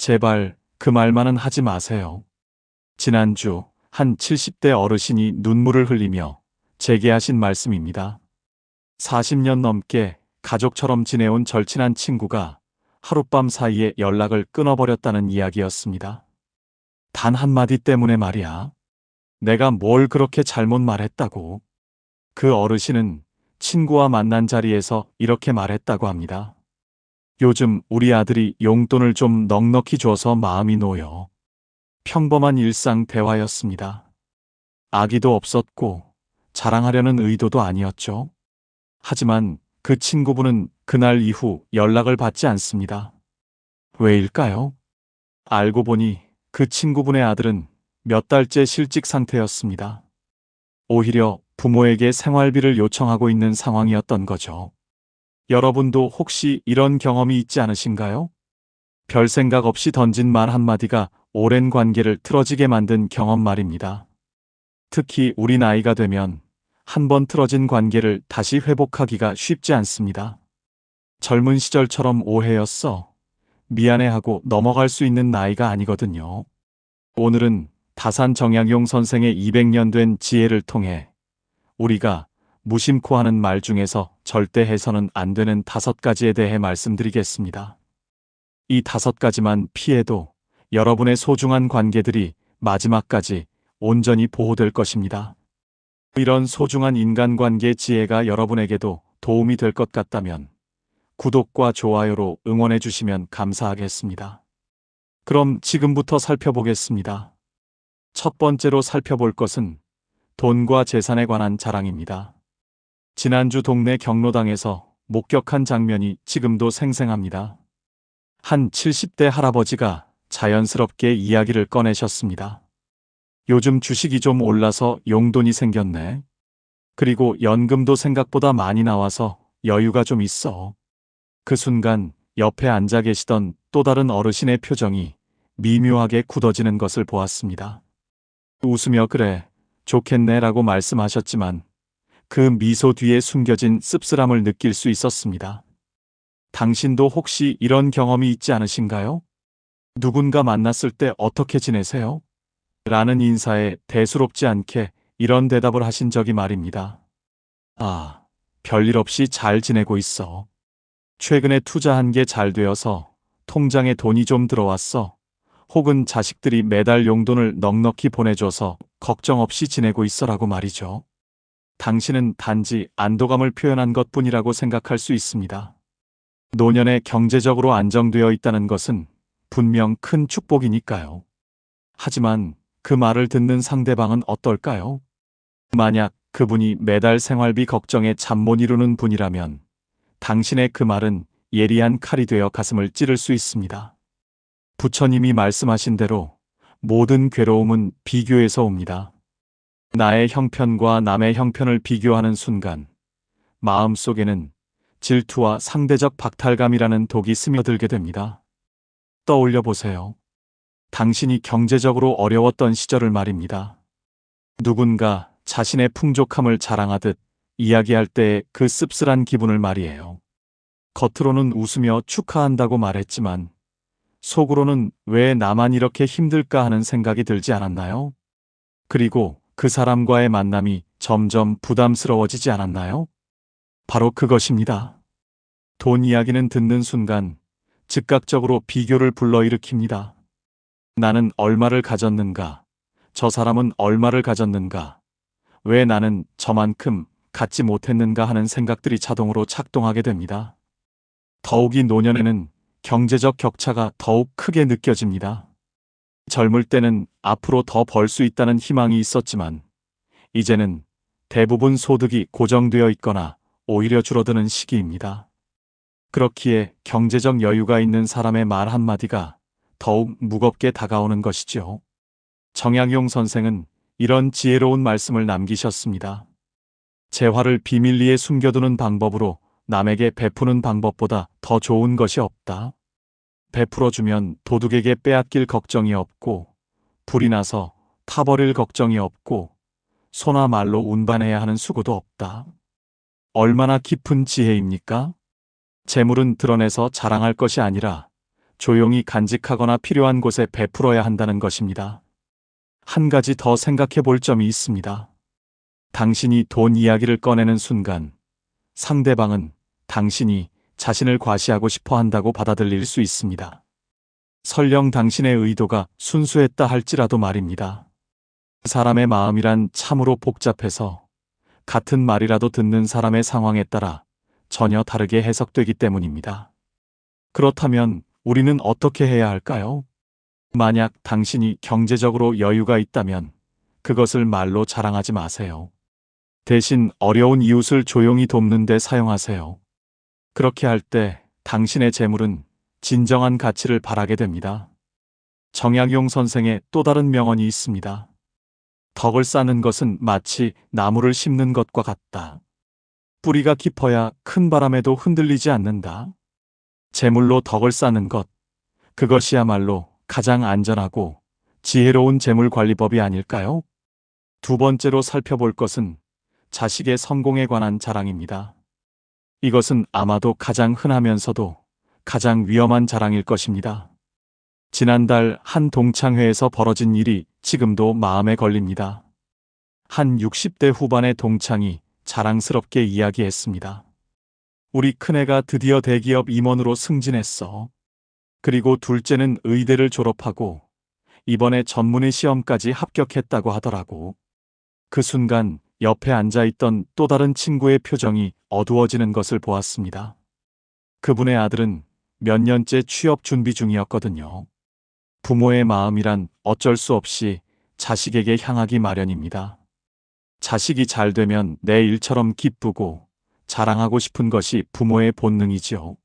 제발 그 말만은 하지 마세요. 지난주 한 70대 어르신이 눈물을 흘리며 제게 하신 말씀입니다. 40년 넘게 가족처럼 지내온 절친한 친구가 하룻밤 사이에 연락을 끊어버렸다는 이야기였습니다. 단 한마디 때문에 말이야. 내가 뭘 그렇게 잘못 말했다고. 그 어르신은 친구와 만난 자리에서 이렇게 말했다고 합니다. 요즘 우리 아들이 용돈을 좀 넉넉히 줘서 마음이 놓여. 평범한 일상 대화였습니다. 아기도 없었고 자랑하려는 의도도 아니었죠. 하지만 그 친구분은 그날 이후 연락을 받지 않습니다. 왜일까요? 알고 보니 그 친구분의 아들은 몇 달째 실직 상태였습니다. 오히려 부모에게 생활비를 요청하고 있는 상황이었던 거죠. 여러분도 혹시 이런 경험이 있지 않으신가요? 별 생각 없이 던진 말 한마디가 오랜 관계를 틀어지게 만든 경험 말입니다. 특히 우리 나이가 되면 한 번 틀어진 관계를 다시 회복하기가 쉽지 않습니다. 젊은 시절처럼 오해였어. 미안해하고 넘어갈 수 있는 나이가 아니거든요. 오늘은 다산 정약용 선생의 200년 된 지혜를 통해 우리가 무심코 하는 말 중에서 절대 해서는 안 되는 다섯 가지에 대해 말씀드리겠습니다. 이 다섯 가지만 피해도 여러분의 소중한 관계들이 마지막까지 온전히 보호될 것입니다. 이런 소중한 인간관계 지혜가 여러분에게도 도움이 될 것 같다면 구독과 좋아요로 응원해 주시면 감사하겠습니다. 그럼 지금부터 살펴보겠습니다. 첫 번째로 살펴볼 것은 돈과 재산에 관한 자랑입니다. 지난주 동네 경로당에서 목격한 장면이 지금도 생생합니다. 한 70대 할아버지가 자연스럽게 이야기를 꺼내셨습니다. 요즘 주식이 좀 올라서 용돈이 생겼네. 그리고 연금도 생각보다 많이 나와서 여유가 좀 있어. 그 순간 옆에 앉아 계시던 또 다른 어르신의 표정이 미묘하게 굳어지는 것을 보았습니다. 웃으며 그래, 좋겠네 라고 말씀하셨지만 그 미소 뒤에 숨겨진 씁쓸함을 느낄 수 있었습니다. 당신도 혹시 이런 경험이 있지 않으신가요? 누군가 만났을 때 어떻게 지내세요? 라는 인사에 대수롭지 않게 이런 대답을 하신 적이 말입니다. 아, 별일 없이 잘 지내고 있어. 최근에 투자한 게 잘 되어서 통장에 돈이 좀 들어왔어. 혹은 자식들이 매달 용돈을 넉넉히 보내줘서 걱정 없이 지내고 있어라고 말이죠. 당신은 단지 안도감을 표현한 것 뿐이라고 생각할 수 있습니다. 노년에 경제적으로 안정되어 있다는 것은 분명 큰 축복이니까요. 하지만 그 말을 듣는 상대방은 어떨까요? 만약 그분이 매달 생활비 걱정에 잠 못 이루는 분이라면 당신의 그 말은 예리한 칼이 되어 가슴을 찌를 수 있습니다. 부처님이 말씀하신 대로 모든 괴로움은 비교에서 옵니다. 나의 형편과 남의 형편을 비교하는 순간 마음 속에는 질투와 상대적 박탈감이라는 독이 스며들게 됩니다. 떠올려 보세요. 당신이 경제적으로 어려웠던 시절을 말입니다. 누군가 자신의 풍족함을 자랑하듯 이야기할 때의 그 씁쓸한 기분을 말이에요. 겉으로는 웃으며 축하한다고 말했지만 속으로는 왜 나만 이렇게 힘들까 하는 생각이 들지 않았나요? 그리고 그 사람과의 만남이 점점 부담스러워지지 않았나요? 바로 그것입니다. 돈 이야기는 듣는 순간 즉각적으로 비교를 불러일으킵니다. 나는 얼마를 가졌는가? 저 사람은 얼마를 가졌는가? 왜 나는 저만큼 갖지 못했는가 하는 생각들이 자동으로 작동하게 됩니다. 더욱이 노년에는 경제적 격차가 더욱 크게 느껴집니다. 젊을 때는 앞으로 더 벌 수 있다는 희망이 있었지만, 이제는 대부분 소득이 고정되어 있거나 오히려 줄어드는 시기입니다. 그렇기에 경제적 여유가 있는 사람의 말 한마디가 더욱 무겁게 다가오는 것이죠. 정약용 선생은 이런 지혜로운 말씀을 남기셨습니다. 재화를 비밀리에 숨겨두는 방법으로 남에게 베푸는 방법보다 더 좋은 것이 없다. 베풀어주면 도둑에게 빼앗길 걱정이 없고, 불이 나서 타버릴 걱정이 없고, 소나 말로 운반해야 하는 수고도 없다. 얼마나 깊은 지혜입니까? 재물은 드러내서 자랑할 것이 아니라 조용히 간직하거나 필요한 곳에 베풀어야 한다는 것입니다. 한 가지 더 생각해 볼 점이 있습니다. 당신이 돈 이야기를 꺼내는 순간 상대방은 당신이 자신을 과시하고 싶어 한다고 받아들일 수 있습니다. 설령 당신의 의도가 순수했다 할지라도 말입니다. 사람의 마음이란 참으로 복잡해서 같은 말이라도 듣는 사람의 상황에 따라 전혀 다르게 해석되기 때문입니다. 그렇다면 우리는 어떻게 해야 할까요? 만약 당신이 경제적으로 여유가 있다면 그것을 말로 자랑하지 마세요. 대신 어려운 이웃을 조용히 돕는 데 사용하세요. 그렇게 할 때 당신의 재물은 진정한 가치를 발하게 됩니다. 정약용 선생의 또 다른 명언이 있습니다. 덕을 쌓는 것은 마치 나무를 심는 것과 같다. 뿌리가 깊어야 큰 바람에도 흔들리지 않는다. 재물로 덕을 쌓는 것, 그것이야말로 가장 안전하고 지혜로운 재물 관리법이 아닐까요? 두 번째로 살펴볼 것은 자식의 성공에 관한 자랑입니다. 이것은 아마도 가장 흔하면서도 가장 위험한 자랑일 것입니다. 지난달 한 동창회에서 벌어진 일이 지금도 마음에 걸립니다. 한 60대 후반의 동창이 자랑스럽게 이야기했습니다. 우리 큰애가 드디어 대기업 임원으로 승진했어. 그리고 둘째는 의대를 졸업하고 이번에 전문의 시험까지 합격했다고 하더라고. 그 순간 옆에 앉아 있던 또 다른 친구의 표정이 어두워지는 것을 보았습니다. 그분의 아들은 몇 년째 취업 준비 중이었거든요. 부모의 마음이란 어쩔 수 없이 자식에게 향하기 마련입니다. 자식이 잘 되면 내 일처럼 기쁘고 자랑하고 싶은 것이 부모의 본능이지요.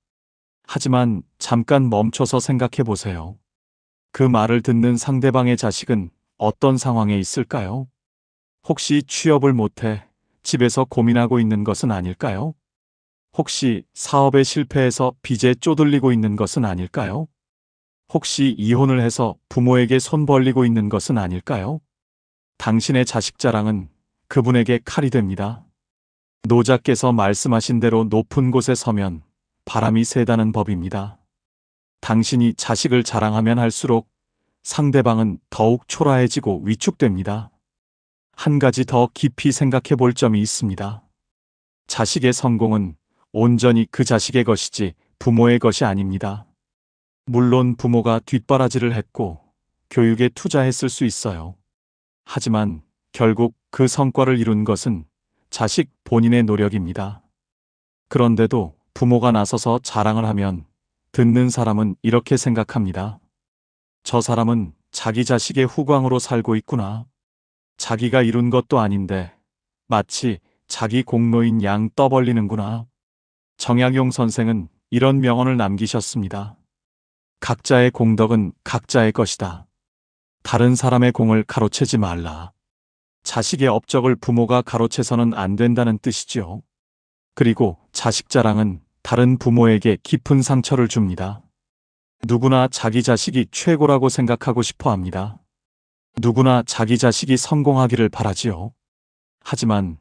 하지만 잠깐 멈춰서 생각해 보세요. 그 말을 듣는 상대방의 자식은 어떤 상황에 있을까요? 혹시 취업을 못해 집에서 고민하고 있는 것은 아닐까요? 혹시 사업에 실패해서 빚에 쪼들리고 있는 것은 아닐까요? 혹시 이혼을 해서 부모에게 손 벌리고 있는 것은 아닐까요? 당신의 자식 자랑은 그분에게 칼이 됩니다. 노자께서 말씀하신 대로 높은 곳에 서면 바람이 세다는 법입니다. 당신이 자식을 자랑하면 할수록 상대방은 더욱 초라해지고 위축됩니다. 한 가지 더 깊이 생각해 볼 점이 있습니다. 자식의 성공은 온전히 그 자식의 것이지 부모의 것이 아닙니다. 물론 부모가 뒷바라지를 했고 교육에 투자했을 수 있어요. 하지만 결국 그 성과를 이룬 것은 자식 본인의 노력입니다. 그런데도 부모가 나서서 자랑을 하면 듣는 사람은 이렇게 생각합니다. 저 사람은 자기 자식의 후광으로 살고 있구나. 자기가 이룬 것도 아닌데 마치 자기 공로인 양 떠벌리는구나. 정약용 선생은 이런 명언을 남기셨습니다. 각자의 공덕은 각자의 것이다. 다른 사람의 공을 가로채지 말라. 자식의 업적을 부모가 가로채서는 안 된다는 뜻이지요. 그리고 자식 자랑은 다른 부모에게 깊은 상처를 줍니다. 누구나 자기 자식이 최고라고 생각하고 싶어 합니다. 누구나 자기 자식이 성공하기를 바라지요. 하지만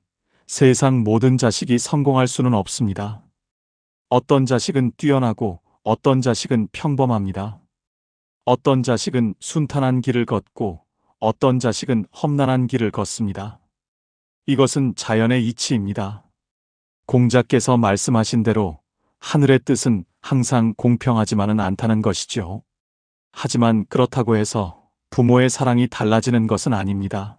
세상 모든 자식이 성공할 수는 없습니다. 어떤 자식은 뛰어나고 어떤 자식은 평범합니다. 어떤 자식은 순탄한 길을 걷고 어떤 자식은 험난한 길을 걷습니다. 이것은 자연의 이치입니다. 공자께서 말씀하신 대로 하늘의 뜻은 항상 공평하지만은 않다는 것이죠. 하지만 그렇다고 해서 부모의 사랑이 달라지는 것은 아닙니다.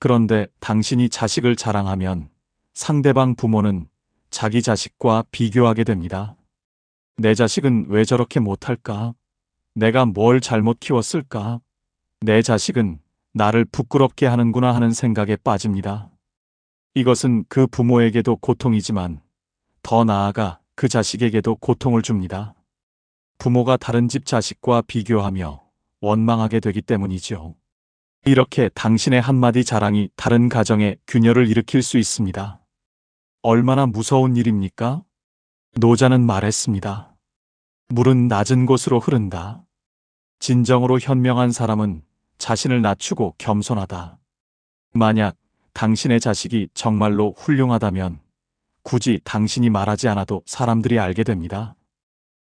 그런데 당신이 자식을 자랑하면 상대방 부모는 자기 자식과 비교하게 됩니다. 내 자식은 왜 저렇게 못할까? 내가 뭘 잘못 키웠을까? 내 자식은 나를 부끄럽게 하는구나 하는 생각에 빠집니다. 이것은 그 부모에게도 고통이지만 더 나아가 그 자식에게도 고통을 줍니다. 부모가 다른 집 자식과 비교하며 원망하게 되기 때문이죠. 이렇게 당신의 한마디 자랑이 다른 가정에 균열을 일으킬 수 있습니다. 얼마나 무서운 일입니까? 노자는 말했습니다. 물은 낮은 곳으로 흐른다. 진정으로 현명한 사람은 자신을 낮추고 겸손하다. 만약 당신의 자식이 정말로 훌륭하다면 굳이 당신이 말하지 않아도 사람들이 알게 됩니다.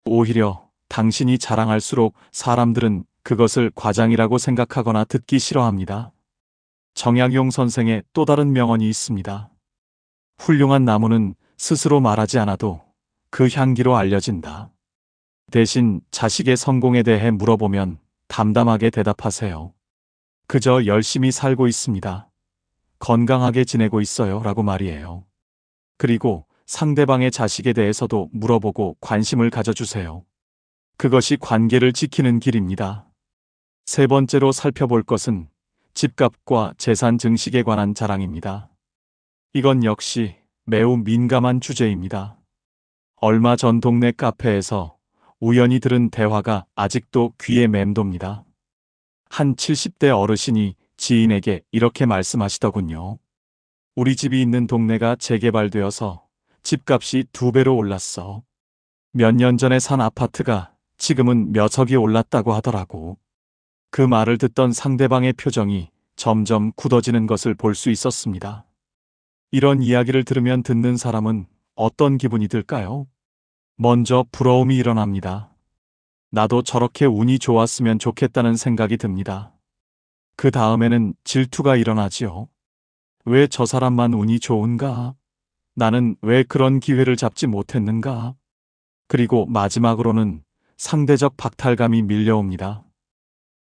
오히려 당신이 자랑할수록 사람들은 그것을 과장이라고 생각하거나 듣기 싫어합니다. 정약용 선생의 또 다른 명언이 있습니다. 훌륭한 나무는 스스로 말하지 않아도 그 향기로 알려진다. 대신 자식의 성공에 대해 물어보면 담담하게 대답하세요. 그저 열심히 살고 있습니다. 건강하게 지내고 있어요. 라고 말이에요. 그리고 상대방의 자식에 대해서도 물어보고 관심을 가져주세요. 그것이 관계를 지키는 길입니다. 세 번째로 살펴볼 것은 집값과 재산 증식에 관한 자랑입니다. 이건 역시 매우 민감한 주제입니다. 얼마 전 동네 카페에서 우연히 들은 대화가 아직도 귀에 맴돕니다. 한 70대 어르신이 지인에게 이렇게 말씀하시더군요. 우리 집이 있는 동네가 재개발되어서 집값이 두 배로 올랐어. 몇 년 전에 산 아파트가 지금은 몇 억이 올랐다고 하더라고. 그 말을 듣던 상대방의 표정이 점점 굳어지는 것을 볼 수 있었습니다. 이런 이야기를 들으면 듣는 사람은 어떤 기분이 들까요? 먼저 부러움이 일어납니다. 나도 저렇게 운이 좋았으면 좋겠다는 생각이 듭니다. 그 다음에는 질투가 일어나지요. 왜 저 사람만 운이 좋은가? 나는 왜 그런 기회를 잡지 못했는가? 그리고 마지막으로는 상대적 박탈감이 밀려옵니다.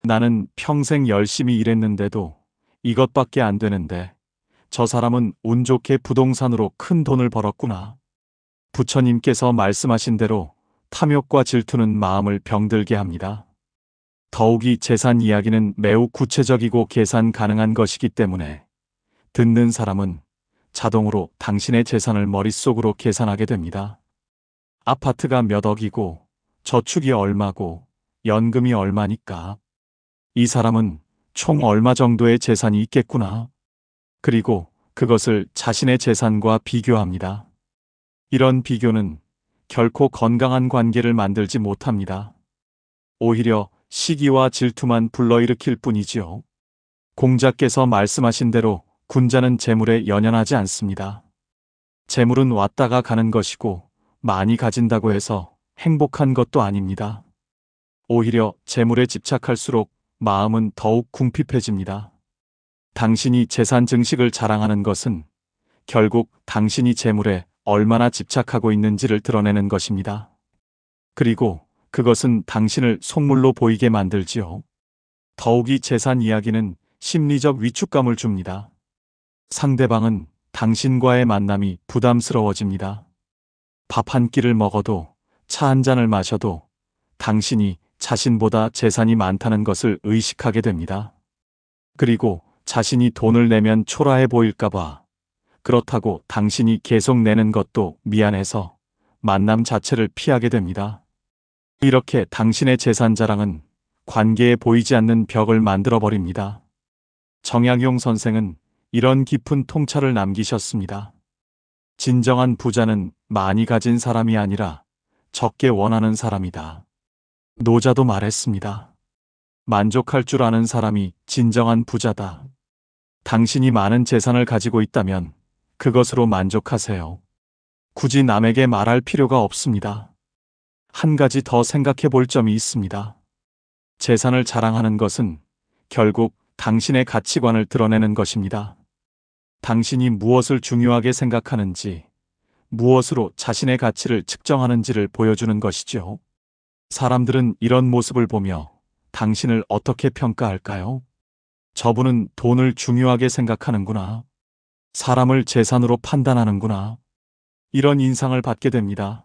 나는 평생 열심히 일했는데도 이것밖에 안 되는데 저 사람은 운 좋게 부동산으로 큰 돈을 벌었구나. 부처님께서 말씀하신 대로 탐욕과 질투는 마음을 병들게 합니다. 더욱이 재산 이야기는 매우 구체적이고 계산 가능한 것이기 때문에 듣는 사람은 자동으로 당신의 재산을 머릿속으로 계산하게 됩니다. 아파트가 몇 억이고 저축이 얼마고 연금이 얼마니까 이 사람은 총 얼마 정도의 재산이 있겠구나. 그리고 그것을 자신의 재산과 비교합니다. 이런 비교는 결코 건강한 관계를 만들지 못합니다. 오히려 시기와 질투만 불러일으킬 뿐이지요. 공자께서 말씀하신 대로 군자는 재물에 연연하지 않습니다. 재물은 왔다가 가는 것이고 많이 가진다고 해서 행복한 것도 아닙니다. 오히려 재물에 집착할수록 마음은 더욱 궁핍해집니다. 당신이 재산 증식을 자랑하는 것은 결국 당신이 재물에 얼마나 집착하고 있는지를 드러내는 것입니다. 그리고 그것은 당신을 속물로 보이게 만들지요. 더욱이 재산 이야기는 심리적 위축감을 줍니다. 상대방은 당신과의 만남이 부담스러워집니다. 밥 한 끼를 먹어도 차 한 잔을 마셔도 당신이 자신보다 재산이 많다는 것을 의식하게 됩니다. 그리고 자신이 돈을 내면 초라해 보일까봐 그렇다고 당신이 계속 내는 것도 미안해서 만남 자체를 피하게 됩니다. 이렇게 당신의 재산 자랑은 관계에 보이지 않는 벽을 만들어 버립니다. 정약용 선생은 이런 깊은 통찰을 남기셨습니다. 진정한 부자는 많이 가진 사람이 아니라 적게 원하는 사람이다. 노자도 말했습니다. 만족할 줄 아는 사람이 진정한 부자다. 당신이 많은 재산을 가지고 있다면 그것으로 만족하세요. 굳이 남에게 말할 필요가 없습니다. 한 가지 더 생각해 볼 점이 있습니다. 재산을 자랑하는 것은 결국 당신의 가치관을 드러내는 것입니다. 당신이 무엇을 중요하게 생각하는지, 무엇으로 자신의 가치를 측정하는지를 보여주는 것이죠. 사람들은 이런 모습을 보며 당신을 어떻게 평가할까요? 저분은 돈을 중요하게 생각하는구나. 사람을 재산으로 판단하는구나. 이런 인상을 받게 됩니다.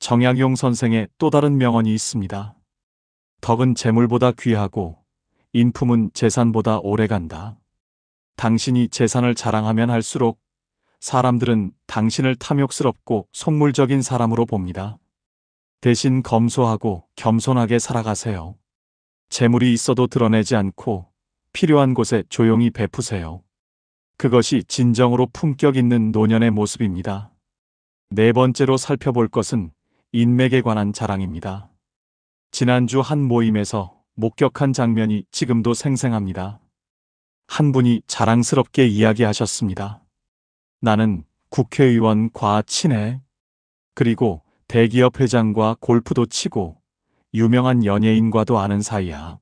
정약용 선생의 또 다른 명언이 있습니다. 덕은 재물보다 귀하고 인품은 재산보다 오래 간다. 당신이 재산을 자랑하면 할수록 사람들은 당신을 탐욕스럽고 속물적인 사람으로 봅니다. 대신 검소하고 겸손하게 살아가세요. 재물이 있어도 드러내지 않고 필요한 곳에 조용히 베푸세요. 그것이 진정으로 품격 있는 노년의 모습입니다. 네 번째로 살펴볼 것은 인맥에 관한 자랑입니다. 지난주 한 모임에서 목격한 장면이 지금도 생생합니다. 한 분이 자랑스럽게 이야기하셨습니다. 나는 국회의원과 친해. 그리고 대기업 회장과 골프도 치고 유명한 연예인과도 아는 사이야.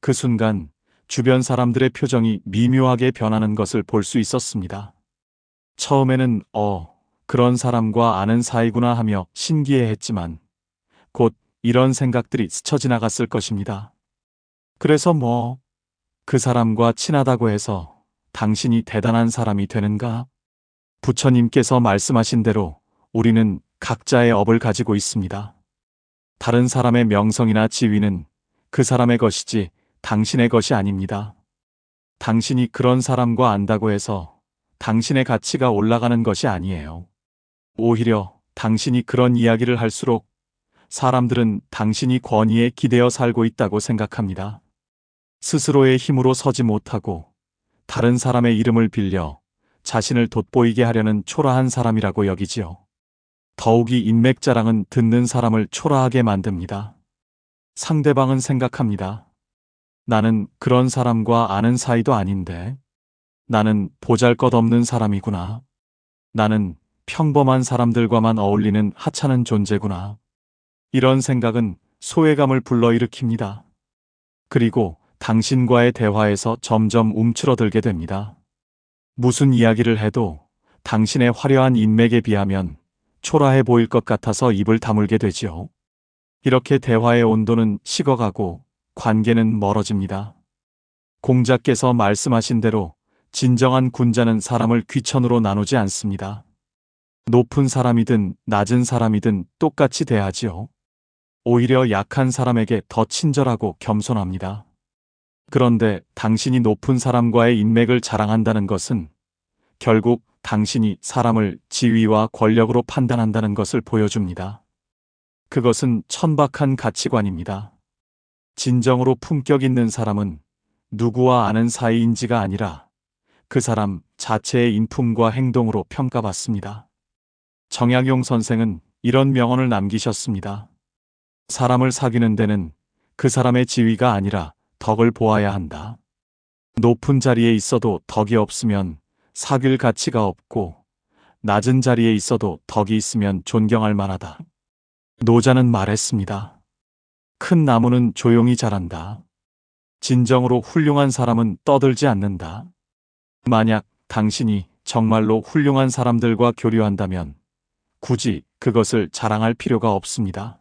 그 순간 주변 사람들의 표정이 미묘하게 변하는 것을 볼 수 있었습니다. 처음에는 어, 그런 사람과 아는 사이구나 하며 신기해했지만 곧 이런 생각들이 스쳐 지나갔을 것입니다. 그래서 뭐, 그 사람과 친하다고 해서 당신이 대단한 사람이 되는가? 부처님께서 말씀하신 대로 우리는 각자의 업을 가지고 있습니다. 다른 사람의 명성이나 지위는 그 사람의 것이지 당신의 것이 아닙니다. 당신이 그런 사람과 안다고 해서 당신의 가치가 올라가는 것이 아니에요. 오히려 당신이 그런 이야기를 할수록 사람들은 당신이 권위에 기대어 살고 있다고 생각합니다. 스스로의 힘으로 서지 못하고 다른 사람의 이름을 빌려 자신을 돋보이게 하려는 초라한 사람이라고 여기지요. 더욱이 인맥 자랑은 듣는 사람을 초라하게 만듭니다. 상대방은 생각합니다. 나는 그런 사람과 아는 사이도 아닌데. 나는 보잘 것 없는 사람이구나. 나는 평범한 사람들과만 어울리는 하찮은 존재구나. 이런 생각은 소외감을 불러일으킵니다. 그리고 당신과의 대화에서 점점 움츠러들게 됩니다. 무슨 이야기를 해도 당신의 화려한 인맥에 비하면 초라해 보일 것 같아서 입을 다물게 되지요. 이렇게 대화의 온도는 식어가고 관계는 멀어집니다. 공자께서 말씀하신 대로 진정한 군자는 사람을 귀천으로 나누지 않습니다. 높은 사람이든 낮은 사람이든 똑같이 대하지요. 오히려 약한 사람에게 더 친절하고 겸손합니다. 그런데 당신이 높은 사람과의 인맥을 자랑한다는 것은 결국 당신이 사람을 지위와 권력으로 판단한다는 것을 보여줍니다. 그것은 천박한 가치관입니다. 진정으로 품격 있는 사람은 누구와 아는 사이인지가 아니라 그 사람 자체의 인품과 행동으로 평가받습니다. 정약용 선생은 이런 명언을 남기셨습니다. 사람을 사귀는 데는 그 사람의 지위가 아니라 덕을 보아야 한다. 높은 자리에 있어도 덕이 없으면 사귈 가치가 없고 낮은 자리에 있어도 덕이 있으면 존경할 만하다. 노자는 말했습니다. 큰 나무는 조용히 자란다. 진정으로 훌륭한 사람은 떠들지 않는다. 만약 당신이 정말로 훌륭한 사람들과 교류한다면 굳이 그것을 자랑할 필요가 없습니다.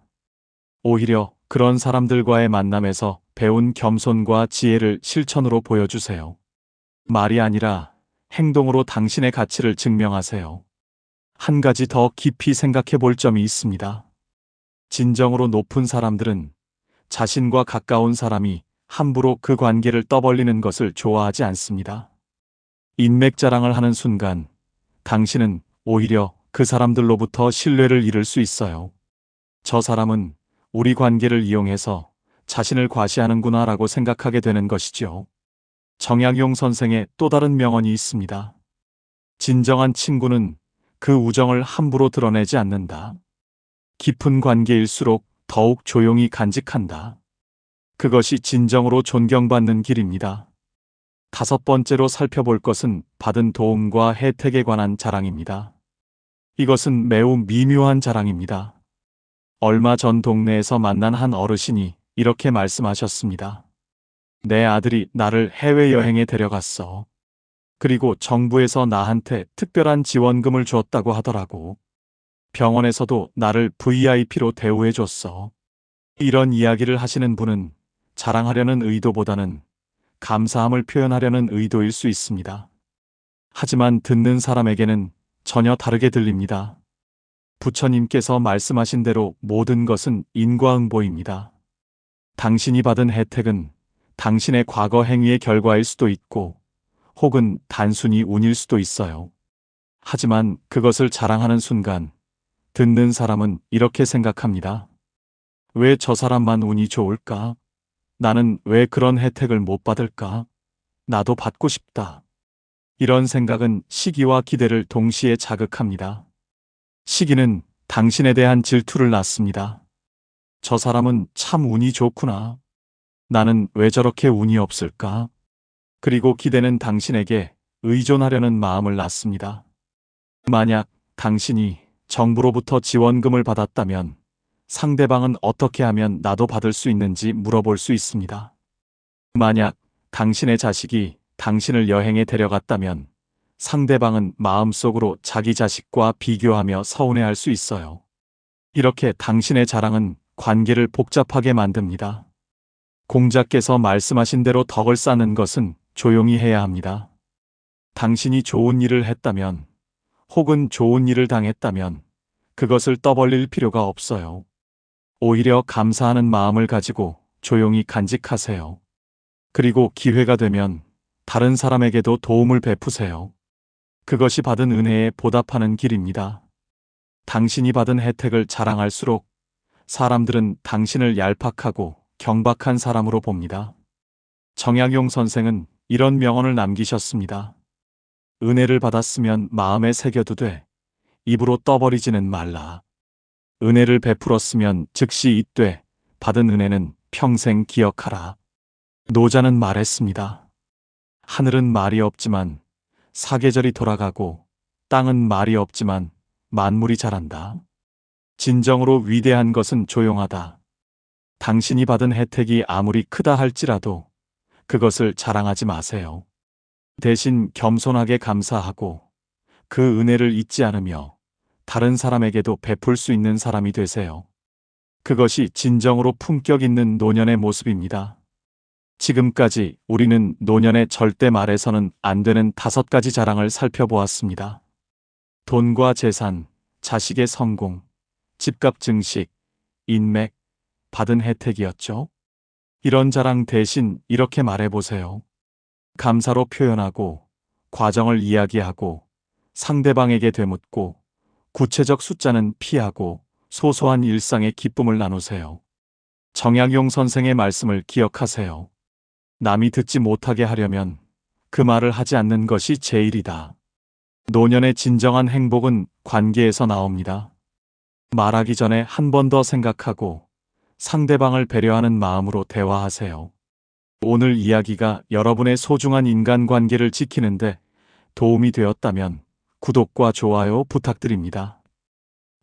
오히려 그런 사람들과의 만남에서 배운 겸손과 지혜를 실천으로 보여주세요. 말이 아니라 행동으로 당신의 가치를 증명하세요. 한 가지 더 깊이 생각해 볼 점이 있습니다. 진정으로 높은 사람들은 자신과 가까운 사람이 함부로 그 관계를 떠벌리는 것을 좋아하지 않습니다. 인맥 자랑을 하는 순간 당신은 오히려 그 사람들로부터 신뢰를 잃을 수 있어요. 저 사람은 우리 관계를 이용해서 자신을 과시하는구나 라고 생각하게 되는 것이죠. 정약용 선생의 또 다른 명언이 있습니다. 진정한 친구는 그 우정을 함부로 드러내지 않는다. 깊은 관계일수록 더욱 조용히 간직한다. 그것이 진정으로 존경받는 길입니다. 다섯 번째로 살펴볼 것은 받은 도움과 혜택에 관한 자랑입니다. 이것은 매우 미묘한 자랑입니다. 얼마 전 동네에서 만난 한 어르신이 이렇게 말씀하셨습니다. 내 아들이 나를 해외여행에 데려갔어. 그리고 정부에서 나한테 특별한 지원금을 줬다고 하더라고. 병원에서도 나를 VIP로 대우해줬어. 이런 이야기를 하시는 분은 자랑하려는 의도보다는 감사함을 표현하려는 의도일 수 있습니다. 하지만 듣는 사람에게는 전혀 다르게 들립니다. 부처님께서 말씀하신 대로 모든 것은 인과응보입니다. 당신이 받은 혜택은 당신의 과거 행위의 결과일 수도 있고 혹은 단순히 운일 수도 있어요. 하지만 그것을 자랑하는 순간 듣는 사람은 이렇게 생각합니다. 왜 저 사람만 운이 좋을까? 나는 왜 그런 혜택을 못 받을까? 나도 받고 싶다. 이런 생각은 시기와 기대를 동시에 자극합니다. 시기는 당신에 대한 질투를 낳습니다. 저 사람은 참 운이 좋구나. 나는 왜 저렇게 운이 없을까? 그리고 기대는 당신에게 의존하려는 마음을 낳습니다. 만약 당신이 정부로부터 지원금을 받았다면 상대방은 어떻게 하면 나도 받을 수 있는지 물어볼 수 있습니다. 만약 당신의 자식이 당신을 여행에 데려갔다면 상대방은 마음속으로 자기 자식과 비교하며 서운해할 수 있어요. 이렇게 당신의 자랑은 관계를 복잡하게 만듭니다. 공자께서 말씀하신 대로 덕을 쌓는 것은 조용히 해야 합니다. 당신이 좋은 일을 했다면 혹은 좋은 일을 당했다면 그것을 떠벌릴 필요가 없어요. 오히려 감사하는 마음을 가지고 조용히 간직하세요. 그리고 기회가 되면 다른 사람에게도 도움을 베푸세요. 그것이 받은 은혜에 보답하는 길입니다. 당신이 받은 혜택을 자랑할수록 사람들은 당신을 얄팍하고 경박한 사람으로 봅니다. 정약용 선생은 이런 명언을 남기셨습니다. 은혜를 받았으면 마음에 새겨두되 입으로 떠버리지는 말라. 은혜를 베풀었으면 즉시 잊되 받은 은혜는 평생 기억하라. 노자는 말했습니다. 하늘은 말이 없지만 사계절이 돌아가고 땅은 말이 없지만 만물이 자란다. 진정으로 위대한 것은 조용하다. 당신이 받은 혜택이 아무리 크다 할지라도 그것을 자랑하지 마세요. 대신 겸손하게 감사하고 그 은혜를 잊지 않으며 다른 사람에게도 베풀 수 있는 사람이 되세요. 그것이 진정으로 품격 있는 노년의 모습입니다. 지금까지 우리는 노년의 절대 말해서는 안 되는 다섯 가지 자랑을 살펴보았습니다. 돈과 재산, 자식의 성공, 집값 증식, 인맥, 받은 혜택이었죠. 이런 자랑 대신 이렇게 말해보세요. 감사로 표현하고, 과정을 이야기하고, 상대방에게 되묻고, 구체적 숫자는 피하고, 소소한 일상의 기쁨을 나누세요. 정약용 선생의 말씀을 기억하세요. 남이 듣지 못하게 하려면 그 말을 하지 않는 것이 제일이다. 노년의 진정한 행복은 관계에서 나옵니다. 말하기 전에 한 번 더 생각하고 상대방을 배려하는 마음으로 대화하세요. 오늘 이야기가 여러분의 소중한 인간관계를 지키는데 도움이 되었다면 구독과 좋아요 부탁드립니다.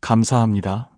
감사합니다.